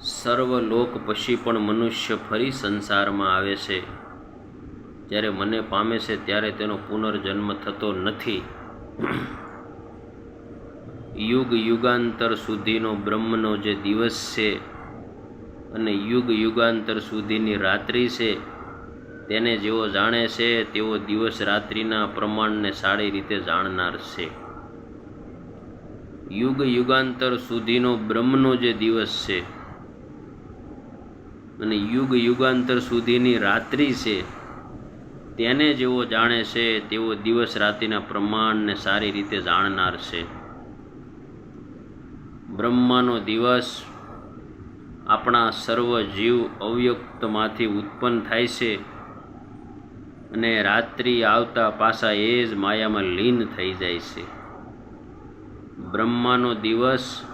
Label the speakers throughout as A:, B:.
A: સર્વ લોક પછી પણ મનુષ્ય ફરી સંસારમાં આવે છે. જ્યારે મને પામે છે ત્યારે તેનો પુનર્જન્મ થતો નથી. યુગ યુગાંતર સુધીનો બ્રહ્મનો જે દિવસ છે અને યુગ યુગાંતર સુધીની રાત્રિ છે, તેને જેઓ જાણે છે તેઓ દિવસ રાત્રિના પ્રમાણને સારી રીતે જાણનાર છે. યુગ યુગાંતર સુધીનો બ્રહ્મનો જે દિવસ છે અને યુગ યુગાંતર સુધીની રાત્રિ છે, તેને જેઓ જાણે છે તેઓ દિવસ રાત્રિના પ્રમાણને સારી રીતે જાણનાર છે. બ્રહ્માનો દિવસ આપણા સર્વ જીવ અવ્યક્તમાંથી ઉત્પન્ન થાય છે અને રાત્રિ આવતા પાછા એ જ માયામાં લીન થઈ જાય છે. બ્રહ્માનો દિવસ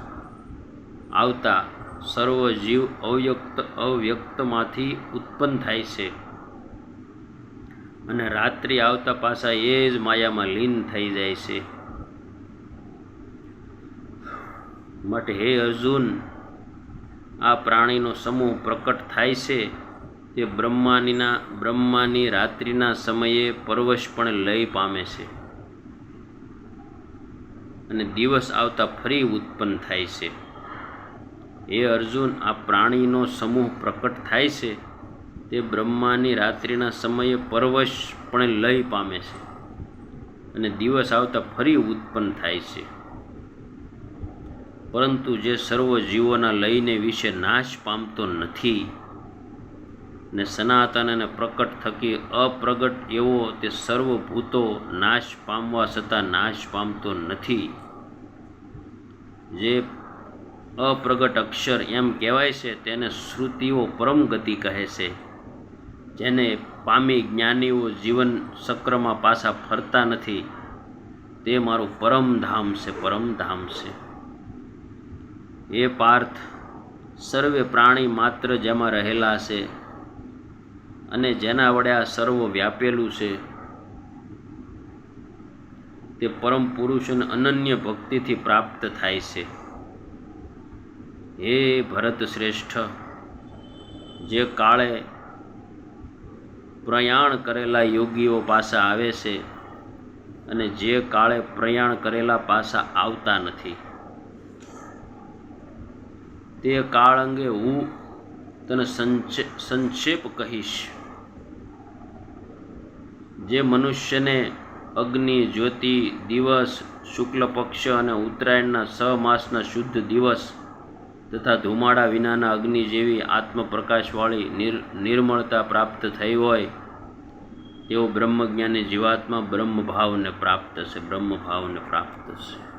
A: આવતા સર્વ જીવ અવ્યક્ત અવ્યક્તમાંથી ઉત્પન્ન થાય છે. અને રાત્રિ આવતા પાછા એ જ માયામાં લીન થઈ જાય છે. માટે હે અર્જુન, આ પ્રાણીનો સમૂહ પ્રકટ થાય છે તે બ્રહ્માનીના બ્રહ્માની રાત્રિના સમયે પરવશપણે લય પામે છે. અને દિવસ આવતા ફરી ઉત્પન્ન થાય છે. હે અર્જુન આ પ્રાણીનો સમૂહ પ્રકટ થાય છે, તે બ્રહ્માની રાત્રિના સમયે પરવશપણે લય પામે છે અને દિવસ આવતા ફરી ઉત્પન્ન થાય છે. પરંતુ જે સર્વ જીવોના લયને વિશે નાશ પામતો નથી ને સનાતન અને પ્રકટ થકી અપ્રગટ એવો તે સર્વભૂતો નાશ પામવા છતાં નાશ પામતો નથી. જે અપ્રગટ અક્ષર એમ કહેવાય છે, તેને શ્રુતિઓ પરમ ગતિ કહે છે. જેને પામી જ્ઞાનીઓ જીવન ચક્રમાં પાછા ફરતા નથી. તે મારું પરમધામ છે પરમધામ છે. એ પાર્થ સર્વે પ્રાણી માત્ર જેમાં રહેલા છે અને જેના વડે આ સર્વ વ્યાપેલું છે. તે પરમ પુરુષને અનન્ય ભક્તિથી પ્રાપ્ત થાય છે. હે ભરત શ્રેષ્ઠ, જે કાળે પ્રયાણ કરેલા યોગીઓ પાસા આવે છે અને જે કાળે પ્રયાણ કરેલા પાસા આવતા નથી. તે કાળ અંગે હું તને સંક્ષેપ કહીશ. જે મનુષ્યને અગ્નિ, જ્યોતિ, દિવસ, શુક્લ પક્ષ અને ઉત્તરાયણના સ માસના શુદ્ધ દિવસ તથા ધુમાડા વિનાના અગ્નિ જેવી આત્મપ્રકાશવાળી નિર, નિર્મળતા પ્રાપ્ત થઈ હોય, તેઓ બ્રહ્મજ્ઞાની જીવાત્મા બ્રહ્મભાવને પ્રાપ્ત છે, બ્રહ્મભાવને પ્રાપ્ત છે.